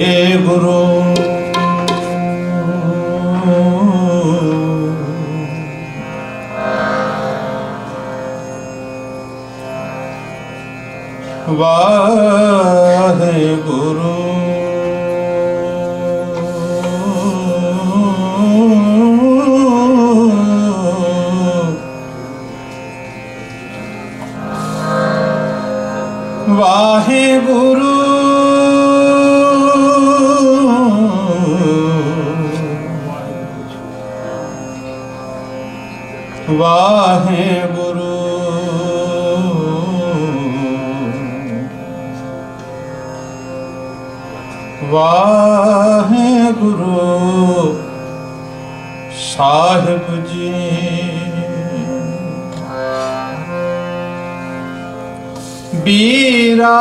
ਏ ਗੁਰੂ। ਵਾਹ। ਸਾਹਿਬ ਜੀ। ਬੀਰਾ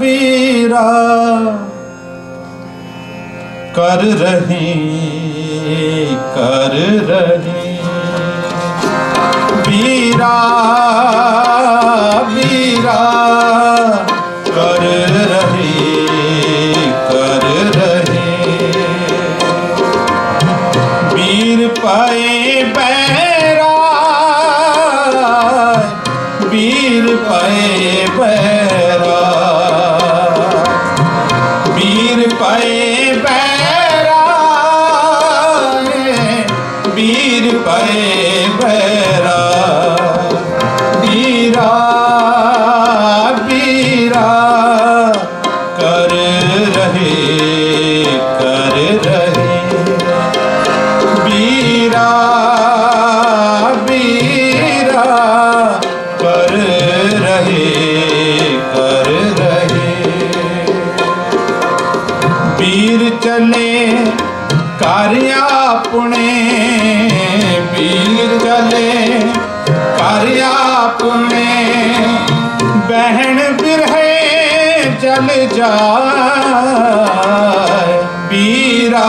ਬੀਰਾ ਕਰ ਰਹੀ ਕਰ ਰਹੀ। ਬੀਰਾ ਬੀਰਾ ਪੈਰਾ ਵੀਰ ਪਰੇ ਚਲ ਜਾਏ ਪੀਰਾ।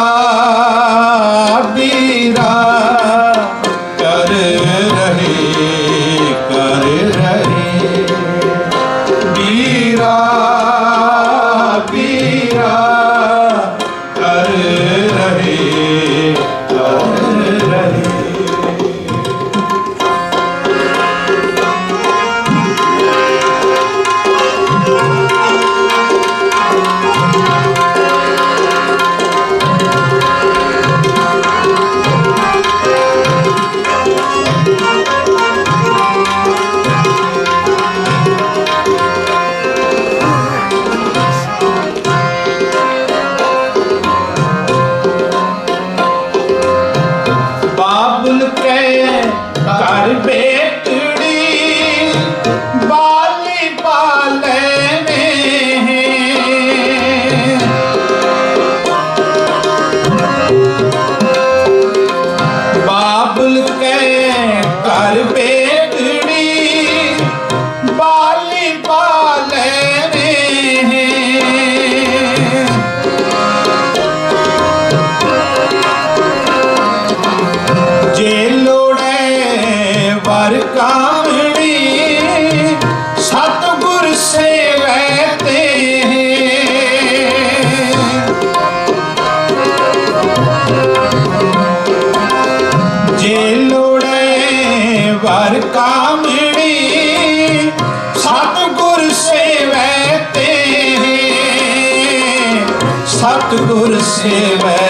Shri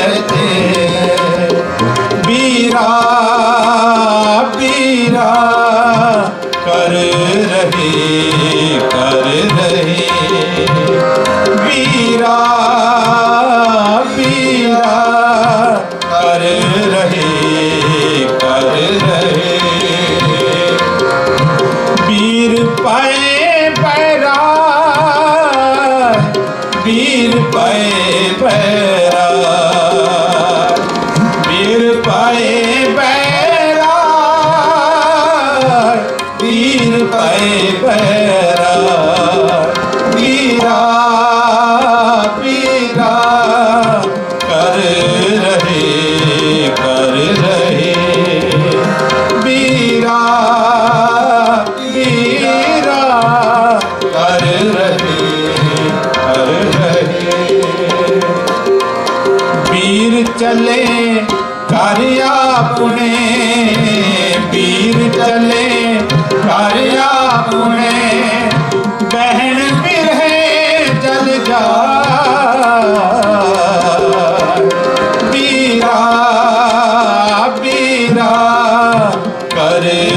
Amém.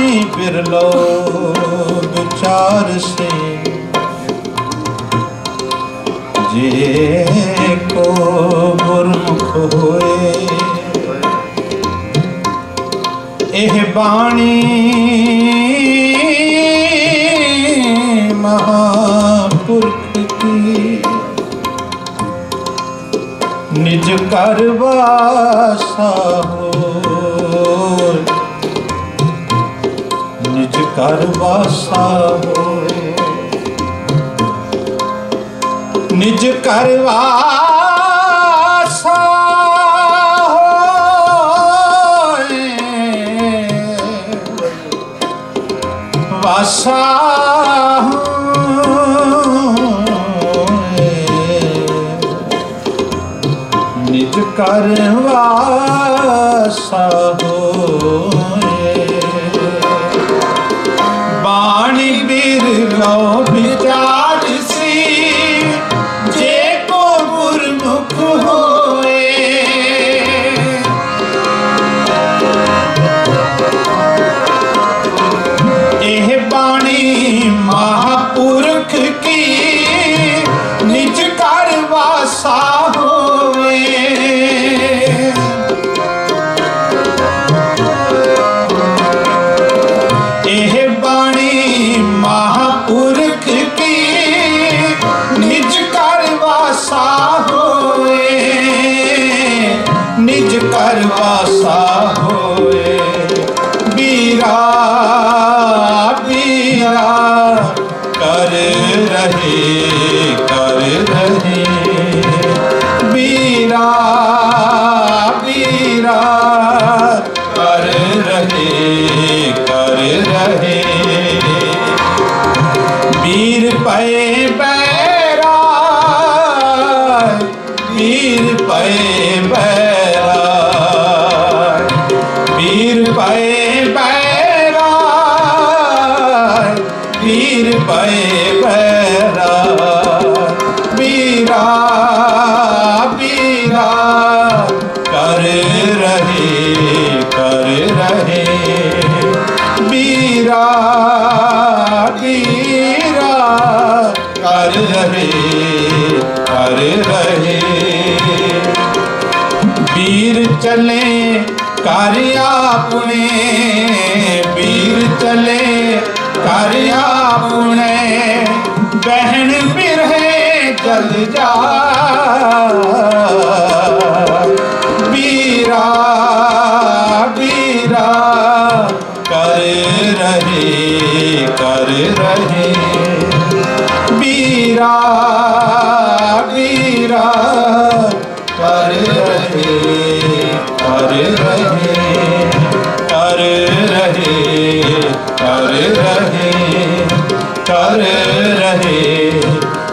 पानी फिर लो विचार से जे को गुरमुख होए ਇਹ ਬਾਣੀ ਮਹਾਪੁਰਖ ਕੀ ਨਿਜ ਕਰ ਵਾਸਾ ਕਰ ਵਾਸਾ ਹੋਏ। ਨਿਜ ਕਰ ਵਾਸਾ ਕਰ ਪਏ ਬੈਰਾ ਵੀਰ ਪਏ ਕਰ ਰਹੇ ਕਰ ਰਹੇ। ਵੀਰਾ ਵੀਰਾ, ਕਰ ਰਹੇ ਕਰ ਰਹੇ। ਕਰ ਰਹੇ ਕਰ ਰਹੇ ਕਰ ਰਹੇ,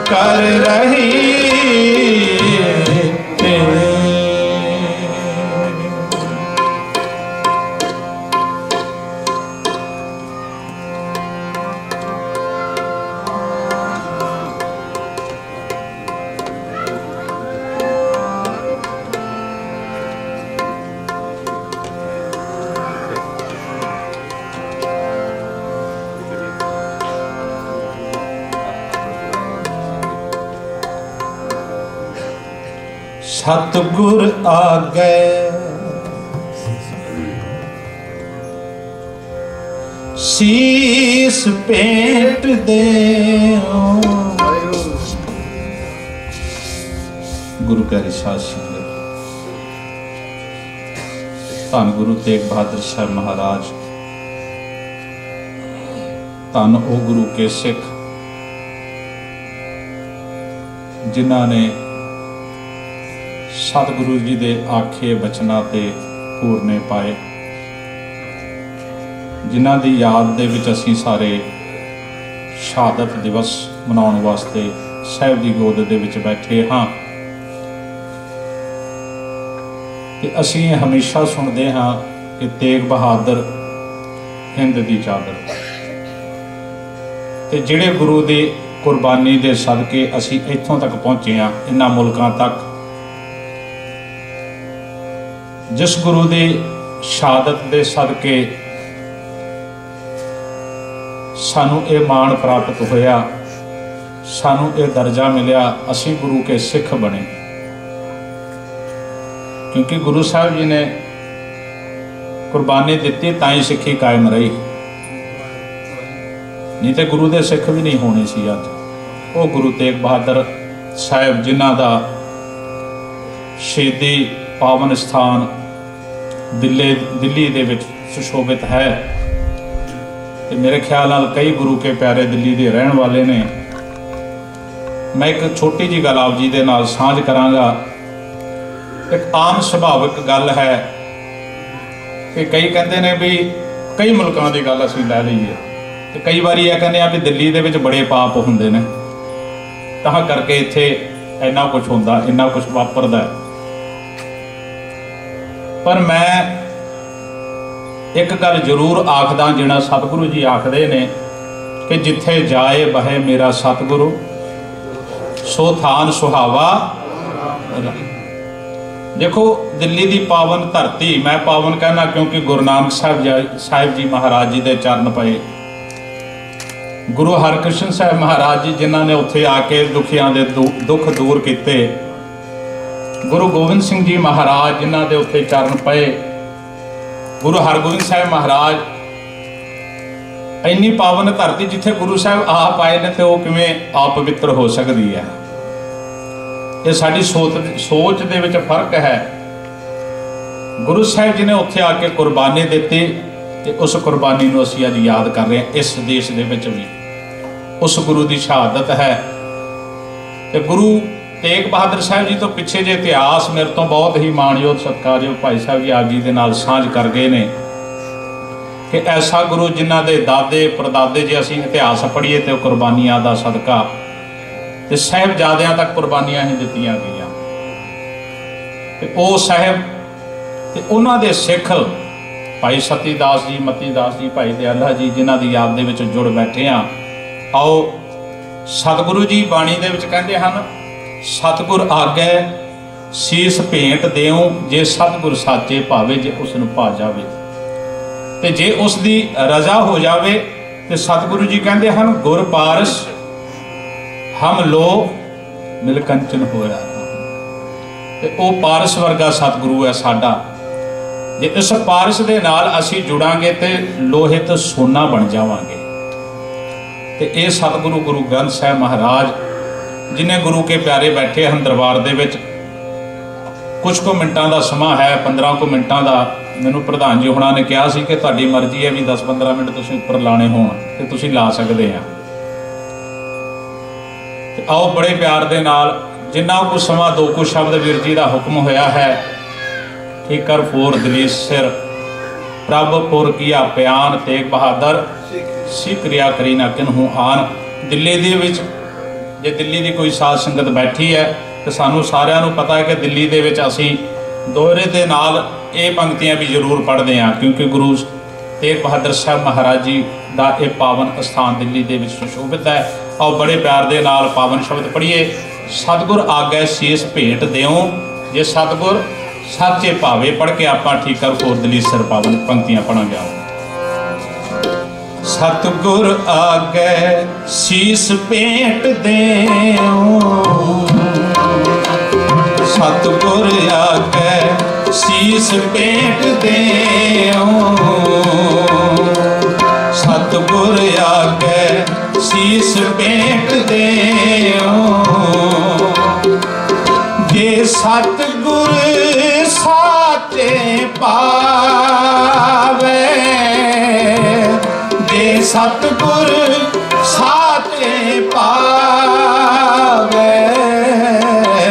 ਕਰ ਰਹੀ। ਸਤਗੁਰ ਆਗੇ। ਸੀਸ ਪੇਟ ਦੇਓ ਗੁਰੂ ਕਾ ਰਿਸ਼ਾਦ ਸਿੰਘ ਧੰਨ ਗੁਰੂ ਤੇਗ ਬਹਾਦਰ ਸਾਹਿਬ ਮਹਾਰਾਜ। ਧੰਨ ਉਹ ਗੁਰੂ ਕੇ ਸਿੱਖ, ਜਿਨ੍ਹਾਂ ਨੇ ਸਤਿਗੁਰੂ ਜੀ ਦੇ ਆਖੇ ਬਚਨਾਂ ਤੇ ਪੂਰਨੇ ਪਾਏ। ਜਿਨ੍ਹਾਂ ਦੀ ਯਾਦ ਦੇ ਵਿੱਚ ਅਸੀਂ ਸਾਰੇ ਸ਼ਹਾਦਤ ਦਿਵਸ ਮਨਾਉਣ ਵਾਸਤੇ ਸਾਹਿਬ ਦੀ ਗੋਦ ਦੇ ਵਿੱਚ ਬੈਠੇ ਹਾਂ। ਤੇ ਅਸੀਂ ਹਮੇਸ਼ਾ ਸੁਣਦੇ ਹਾਂ ਕਿ ਤੇਗ ਬਹਾਦਰ ਹਿੰਦ ਦੀ ਚਾਦਰ। ਤੇ ਜਿਹੜੇ ਗੁਰੂ ਦੀ ਕੁਰਬਾਨੀ ਦੇ ਸਦਕੇ ਅਸੀਂ ਇੱਥੋਂ ਤੱਕ ਪਹੁੰਚੇ ਹਾਂ ਇਹਨਾਂ ਮੁਲਕਾਂ ਤੱਕ ਜਿਸ ਗੁਰੂ ਦੀ ਸ਼ਹਾਦਤ ਦੇ ਸਦਕੇ ਸਾਨੂੰ ਇਹ ਮਾਣ ਪ੍ਰਾਪਤ ਹੋਇਆ, ਸਾਨੂੰ ਇਹ ਦਰਜਾ ਮਿਲਿਆ, ਅਸੀਂ ਗੁਰੂ ਕੇ ਸਿੱਖ ਬਣੇ। ਕਿਉਂਕਿ ਗੁਰੂ ਸਾਹਿਬ ਜੀ ਨੇ ਕੁਰਬਾਨੀ ਦਿੱਤੀ, ਤਾਂ ਹੀ ਸਿੱਖੀ ਕਾਇਮ ਰਹੀ। ਨਹੀਂ ਤੇ ਗੁਰੂ ਦੇ ਸਿੱਖ ਵੀ ਨਹੀਂ ਹੋਣੇ ਸੀ ਅੱਜ। ਉਹ ਗੁਰੂ ਤੇਗ ਬਹਾਦਰ ਸਾਹਿਬ ਜਿਨ੍ਹਾਂ ਦਾ ਸ਼ਹੀਦੀ ਪਾਵਨ ਸਥਾਨ ਦਿੱਲੀ ਦਿੱਲੀ ਦੇ ਵਿੱਚ ਸੁਸ਼ੋਭਿਤ ਹੈ। ਤੇ ਮੇਰੇ ਖਿਆਲ ਨਾਲ ਕਈ ਗੁਰੂ ਕੇ ਪਿਆਰੇ ਦਿੱਲੀ ਦੇ ਰਹਿਣ ਵਾਲੇ ਨੇ। ਮੈਂ ਇੱਕ ਛੋਟੀ ਜੀ ਗੱਲ ਆਪ ਜੀ ਦੇ ਨਾਲ ਸਾਂਝ ਕਰਾਂਗਾ। ਇੱਕ ਆਮ ਸੁਭਾਵਿਕ ਗੱਲ ਹੈ ਕਿ ਕਈ ਕਹਿੰਦੇ ਨੇ ਵੀ ਕਈ ਮੁਲਕਾਂ ਦੀ ਗੱਲ ਅਸੀਂ ਲੈ ਲਈਏ। ਤੇ ਕਈ ਵਾਰੀ ਇਹ ਕਹਿੰਦੇ ਆ ਵੀ ਦਿੱਲੀ ਦੇ ਵਿੱਚ ਬੜੇ ਪਾਪ ਹੁੰਦੇ ਨੇ। ਤਾਂ ਕਰਕੇ ਇੱਥੇ ਇੰਨਾ ਕੁਝ ਹੁੰਦਾ, ਇੰਨਾ ਕੁਝ ਵਾਪਰਦਾ ਹੈ। ਪਰ ਮੈਂ ਇੱਕ ਗੱਲ ਜ਼ਰੂਰ ਆਖਦਾ ਜਿਹੜਾ ਸਤਿਗੁਰੂ ਜੀ ਆਖਦੇ ਨੇ ਕਿ ਜਿੱਥੇ ਜਾਏ ਬਹੇ ਮੇਰਾ ਸਤਿਗੁਰੂ, ਸੋ ਥਾਨ ਸੁਹਾਵਾ। ਦੇਖੋ, ਦਿੱਲੀ ਦੀ ਪਾਵਨ ਧਰਤੀ, ਮੈਂ ਪਾਵਨ ਕਹਿਣਾ ਕਿਉਂਕਿ ਗੁਰੂ ਨਾਨਕ ਸਾਹਿਬ ਜੀ- ਸਾਹਿਬ ਜੀ ਮਹਾਰਾਜ ਜੀ ਦੇ ਚਰਨ ਪਏ। ਗੁਰੂ ਹਰਕ੍ਰਿਸ਼ਨ ਸਾਹਿਬ ਮਹਾਰਾਜ ਜੀ ਜਿਨ੍ਹਾਂ ਨੇ ਉੱਥੇ ਆ ਕੇ ਦੁਖੀਆਂ ਦੇ ਦੁ- ਦੁੱਖ ਦੂਰ ਕੀਤੇ ਗੁਰੂ ਗੋਬਿੰਦ ਸਿੰਘ ਜੀ ਮਹਾਰਾਜ ਜਿਨ੍ਹਾਂ ਦੇ ਉੱਤੇ ਚਰਨ ਪਏ। ਗੁਰੂ ਹਰਗੋਬਿੰਦ ਸਾਹਿਬ ਮਹਾਰਾਜ, ਇੰਨੀ ਪਾਵਨ ਧਰਤੀ ਜਿੱਥੇ ਗੁਰੂ ਸਾਹਿਬ ਆਪ ਆਏ ਨੇ ਤੇ ਉਹ ਕਿਵੇਂ ਆਪ ਪਵਿੱਤਰ ਹੋ ਸਕਦੀ ਹੈ? ਇਹ ਸਾਡੀ ਸੋਚ ਸੋਚ ਦੇ ਵਿੱਚ ਫ਼ਰਕ ਹੈ। ਗੁਰੂ ਸਾਹਿਬ ਜੀ ਨੇ ਉੱਥੇ ਆ ਕੇ ਕੁਰਬਾਨੀ ਦਿੱਤੀ ਤੇ ਉਸ ਕੁਰਬਾਨੀ ਨੂੰ ਅਸੀਂ ਅੱਜ ਯਾਦ ਕਰ ਰਹੇ ਹਾਂ, ਇਸ ਦੇਸ਼ ਦੇ ਵਿੱਚ ਵੀ। ਉਸ ਗੁਰੂ ਦੀ ਸ਼ਹਾਦਤ ਹੈ। ਤੇ ਗੁਰੂ ਤੇਗ ਬਹਾਦਰ ਸਾਹਿਬ ਜੀ ਤੋਂ ਪਿੱਛੇ ਜੇ ਇਤਿਹਾਸ ਮੇਰੇ ਤੋਂ ਬਹੁਤ ਹੀ ਮਾਣਯੋਗ ਸਤਿਕਾਰਯੋਗ ਭਾਈ ਸਾਹਿਬ ਜੀ ਆਪ ਜੀ ਦੇ ਨਾਲ ਸਾਂਝ ਕਰ ਗਏ ਨੇ। ਕਿ ਐਸਾ ਗੁਰੂ ਜਿਨ੍ਹਾਂ ਦੇ ਦਾਦੇ ਪਰਦਾਦੇ ਜੇ ਅਸੀਂ ਇਤਿਹਾਸ ਪੜ੍ਹੀਏ ਤੇ ਉਹ ਕੁਰਬਾਨੀਆਂ ਦਾ ਸਦਕਾ ਤੇ ਸਾਹਿਬਜ਼ਾਦਿਆਂ ਤੱਕ ਕੁਰਬਾਨੀਆਂ ਹੀ ਦਿੱਤੀਆਂ ਗਈਆਂ। ਤੇ ਉਹ ਸਾਹਿਬ ਤੇ ਉਹਨਾਂ ਦੇ ਸਿੱਖ ਭਾਈ ਸਤੀ ਦਾਸ ਜੀ ਮਤੀ ਦਾਸ ਜੀ, ਭਾਈ ਦਿਆਲਾ ਜੀ ਜਿਨ੍ਹਾਂ ਦੀ ਯਾਦ ਦੇ ਵਿੱਚ ਜੁੜ ਬੈਠੇ ਆ। ਆਓ ਸਤਿਗੁਰੂ ਜੀ ਬਾਣੀ ਦੇ ਵਿੱਚ ਕਹਿੰਦੇ ਹਨ ਸਤਿਗੁਰ ਆਗੇ, ਸੀਸ ਭੇਂਟ ਦਿਉ, ਜੇ ਸਤਿਗੁਰ ਸਾਚੇ ਭਾਵੇ, ਜੇ ਉਸ ਨੂੰ ਭਾ ਜਾਵੇ। ਤੇ ਜੇ ਉਸ ਦੀ ਰਜ਼ਾ ਹੋ ਜਾਵੇ, ਤੇ ਸਤਿਗੁਰੂ ਜੀ ਕਹਿੰਦੇ ਹਨ, ਗੁਰ ਪਾਰਸ, ਹਮ ਲੋ ਮਿਲ ਕੰਚਨ ਹੋਇਆ ਤੇ ਉਹ ਪਾਰਸ ਵਰਗਾ ਸਤਿਗੁਰੂ ਹੈ ਸਾਡਾ। ਜੇ ਇਸ ਪਾਰਸ ਦੇ ਨਾਲ ਅਸੀਂ ਜੁੜਾਂਗੇ, ਤੇ ਲੋਹੇ ਤੋਂ ਸੋਨਾ ਬਣ ਜਾਵਾਂਗੇ। ਤੇ ਇਹ ਸਤਿਗੁਰੂ ਗੁਰੂ ਗ੍ਰੰਥ ਸਾਹਿਬ ਮਹਾਰਾਜ ਜਿਨੇ ਗੁਰੂ ਕੇ ਪਿਆਰੇ ਬੈਠੇ ਹਨ ਦਰਬਾਰ ਦੇ ਵਿੱਚ ਕੁਝ ਕੁ ਮਿੰਟਾਂ ਦਾ ਸਮਾਂ ਹੈ 15 ਕੁ ਮਿੰਟਾਂ ਦਾ, ਮੈਨੂੰ ਪ੍ਰਧਾਨ ਜੀ ਹੁਣਾਂ ਨੇ ਕਿਹਾ ਸੀ ਕਿ ਤੁਹਾਡੀ ਮਰਜ਼ੀ ਹੈ ਵੀ 10-15 ਮਿੰਟ ਤੁਸੀਂ ਉੱਪਰ ਲਾਣੇ ਹੋਣ ਤੇ ਤੁਸੀਂ ਲਾ ਸਕਦੇ ਆ। ਤੇ ਆਓ ਬੜੇ ਪਿਆਰ ਦੇ ਨਾਲ, ਜਿੰਨਾ ਕੁ ਸਮਾਂ ਦੋ ਕੁ ਸ਼ਬਦ ਵੀਰ ਜੀ ਦਾ ਹੁਕਮ ਹੋਇਆ ਹੈ ਠੀਕਰ ਫੋਰ ਦਲੀਸ ਸਿਰ, ਪ੍ਰਭ ਪੁਰ ਕੀਆ ਪਿਆਨ ਤੇਗ ਬਹਾਦਰ ਸੀ ਕਿਰਿਆ ਕਰੀ ਨਾ ਕਿਨਹੂ ਆਨ। ਦਿੱਲੀ ਦੇ ਵਿੱਚ ਜੇ ਦਿੱਲੀ ਦੀ ਕੋਈ ਸਾਧ ਸੰਗਤ ਬੈਠੀ ਹੈ, ਤੇ ਸਾਨੂੰ ਸਾਰਿਆਂ ਨੂੰ ਪਤਾ ਹੈ ਕਿ ਦਿੱਲੀ ਦੇ ਵਿੱਚ ਅਸੀਂ ਦੋਹਰੇ ਦੇ ਨਾਲ ਇਹ ਪੰਕਤੀਆਂ ਵੀ ਜ਼ਰੂਰ ਪੜ੍ਹਦੇ ਹਾਂ, ਕਿਉਂਕਿ ਗੁਰੂ ਤੇਗ ਬਹਾਦਰ ਸਾਹਿਬ ਮਹਾਰਾਜ ਜੀ ਦਾ ਇਹ ਪਾਵਨ ਅਸਥਾਨ ਦਿੱਲੀ ਦੇ ਵਿੱਚ ਸੁਸ਼ੋਭਿਤ ਹੈ। ਆਓ ਬੜੇ ਪਿਆਰ ਦੇ ਨਾਲ ਪਾਵਨ ਸ਼ਬਦ ਪੜ੍ਹੀਏ। ਸਤਿਗੁਰ ਆਗੇ ਸੀਸ ਭੇਟ ਦਿਓ ਜੇ ਸਤਿਗੁਰ ਸੱਚੇ ਭਾਵੇ ਪੜ੍ਹ ਕੇ ਆਪਾਂ ਠੀਕ ਕਰ ਦਲੀ ਸਰ ਪਾਵਨ ਪੰਕਤੀਆਂ ਪੜਾਂਗੇ ਆਓ। ਸਤਿਗੁਰ ਆਗੇ ਸੀਸ ਭੇਟ ਦੇਉ। ਸਤਿਗੁਰ ਆਗੇ ਸੀਸ ਭੇਟ ਦੇਉ। ਸਤਿਗੁਰ ਆਗੇ ਸੀਸ ਭੇਟ ਦੇਉ। ਜੇ ਸਤਿਗੁਰ ਸਾਚੇ ਪਾਵੇ ਜੇ ਸਤਿਗੁਰ ਸਾਚੇ ਪਾਵੇ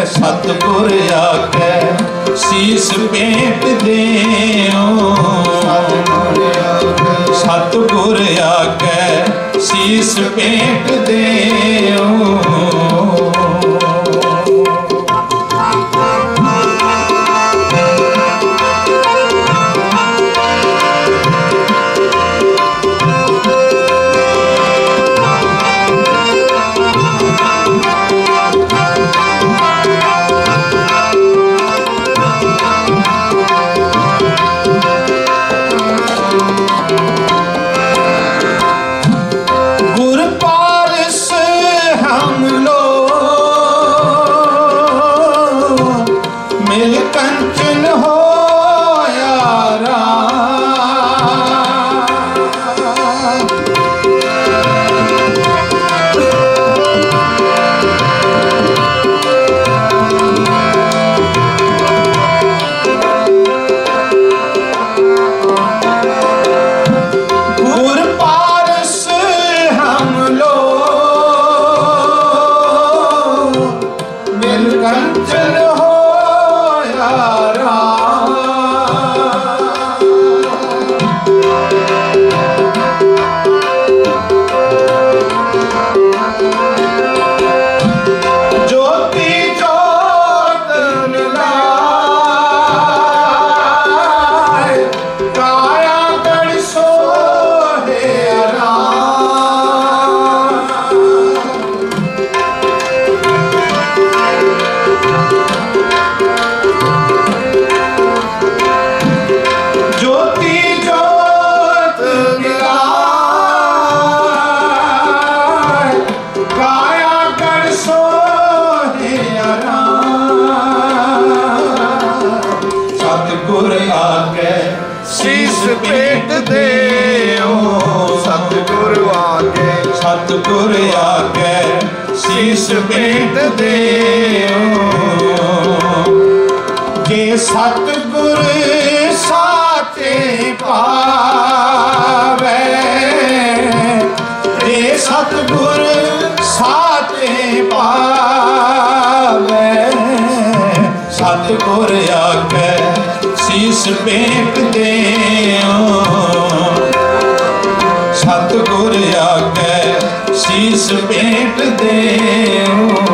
ਸਤਿਗੁਰ ਆਕੇ ਸੀਸ ਭੇਟ ਦੇਉ। ਸਤਿਗੁਰ ਆਕੇ ਸੀਸ ਭੇਟ ਦੇਉ। ਹੋਇਆ ਸਤਿਗੁਰ ਆਗੇ ਸੀਸ ਭੇਟ ਦੇਉ ਸਤਿਗੁਰ ਆਗੇ ਸਤਿਗੁਰ ਆਗੇ ਸੀਸ ਭੇਟ ਦੇਉ ਜੇ ਸਤਿਗੁਰ ਸਾਚੇ ਪਾਵੇ ਜੇ ਸਤਿਗੁਰ ਸਾਚੇ ਪਾਵੇ ਸਤਿਗੁਰ ਆਗੇ ਸੀਸ ਭੇਟ ਦੇਉ ਸਤਿਗੁਰ ਆਗੇ ਸੀਸ ਭੇਟ ਦੇਉ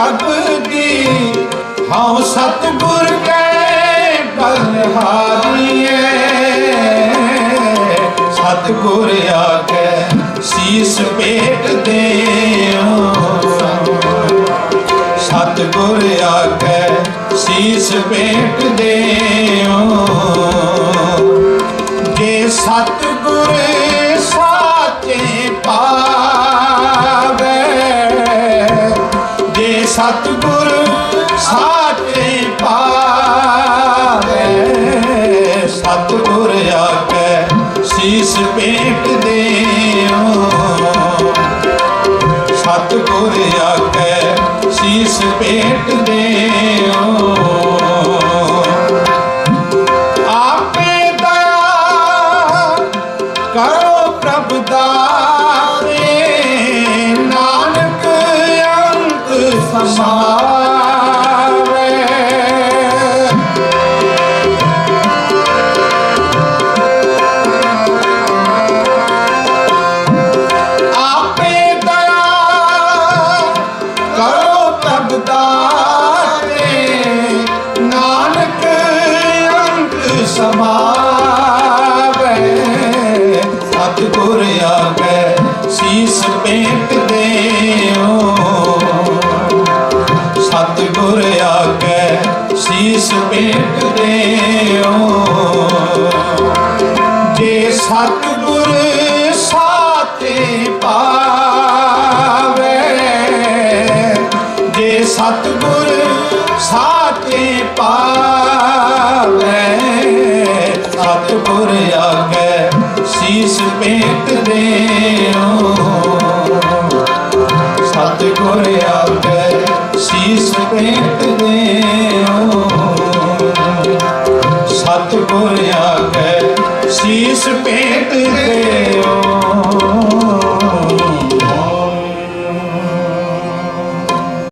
ਸ਼ਬਦੀ ਹਉ ਸਤਗੁਰ ਕੈ ਬਲਹਾਰੀਏ ਸਤਗੁਰ ਆਗੇ ਸੀਸ ਭੇਟ ਦੇਓ ਸਤਗੁਰ ਆਗੇ ਸੀਸ ਭੇਟ ਦੇਓ ਜੇ ਸਤਗੁਰੇ ਸਤਗੁਰ ਸਾਚੇ ਪਾਵੇ। ਸਤਗੁਰ ਆਕੇ ਸੀਸ ਪੇਟ ਦੇਓ ਸਤਗੁਰ ਆਕੇ ਸੀਸ ਪੇਟ ਦੇ